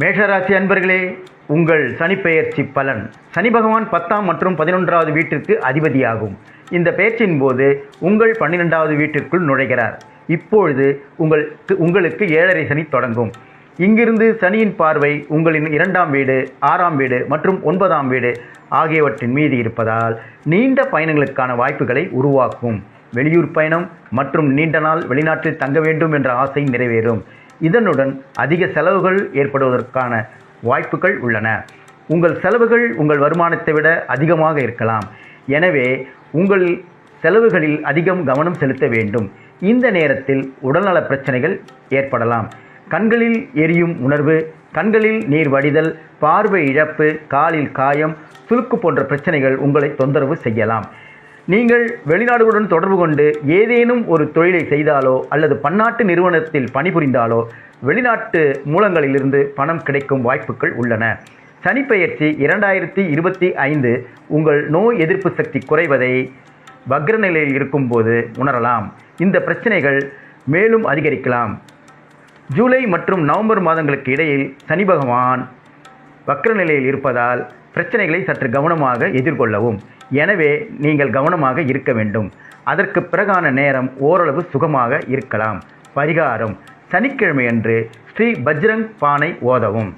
மேஷராசி அன்பர்களே உங்கள் சனிப்பெயர்ச்சி பலன். சனி பகவான் பத்தாம் மற்றும் பதினொன்றாவது வீட்டிற்கு அதிபதியாகும். இந்த பெயர்ச்சியின் போது உங்கள் பன்னிரெண்டாவது வீட்டிற்குள் நுழைகிறார். இப்பொழுது உங்களுக்கு உங்களுக்கு ஏழரை சனி தொடங்கும். இங்கிருந்து சனியின் பார்வை உங்களின் இரண்டாம் வீடு ஆறாம் வீடு மற்றும் ஒன்பதாம் வீடு ஆகியவற்றின் மீது இருப்பதால் நீண்ட பயணங்களுக்கான வாய்ப்புகளை உருவாக்கும். வெளியூர் பயணம் மற்றும் நீண்ட நாள் வெளிநாட்டில் தங்க வேண்டும் என்ற ஆசை நிறைவேறும். இதனுடன் அதிக செலவுகள் ஏற்படுவதற்கான வாய்ப்புகள் உள்ளன. உங்கள் செலவுகள் உங்கள் வருமானத்தை விட அதிகமாக இருக்கலாம். எனவே உங்கள் செலவுகளில் அதிகம் கவனம் செலுத்த வேண்டும். இந்த நேரத்தில் உடல்நல பிரச்சனைகள் ஏற்படலாம். கண்களில் எரியும் உணர்வு கண்களில் நீர் வடிதல் பார்வை இழப்பு காலில் காயம் சுருக்கு போன்ற பிரச்சனைகள் உங்களை தொந்தரவு செய்யலாம். நீங்கள் வெளிநாடுகளுடன் தொடர்பு கொண்டு ஏதேனும் ஒரு தொழிலை செய்தாலோ அல்லது பன்னாட்டு நிறுவனத்தில் பணிபுரிந்தாலோ வெளிநாட்டு மூலங்களிலிருந்து பணம் கிடைக்கும் வாய்ப்புகள் உள்ளன. சனிப்பெயர்ச்சி இரண்டாயிரத்தி இருபத்தி ஐந்து உங்கள் நோய் எதிர்ப்பு சக்தி குறைவதை வக்ர நிலையில் இருக்கும்போது உணரலாம். இந்த பிரச்சனைகள் மேலும் அதிகரிக்கலாம். ஜூலை மற்றும் நவம்பர் மாதங்களுக்கு இடையில் சனி பகவான் வக்ர நிலையில் இருப்பதால் பிரச்சனைகளை சற்று கவனமாக எதிர்கொள்ளவும். எனவே நீங்கள் கவனமாக இருக்க வேண்டும். அதற்கு பிறகான நேரம் ஓரளவு சுகமாக இருக்கலாம். பரிகாரம். சனிக்கிழமையன்று ஸ்ரீ பஜ்ரங் பானை ஓதவும்.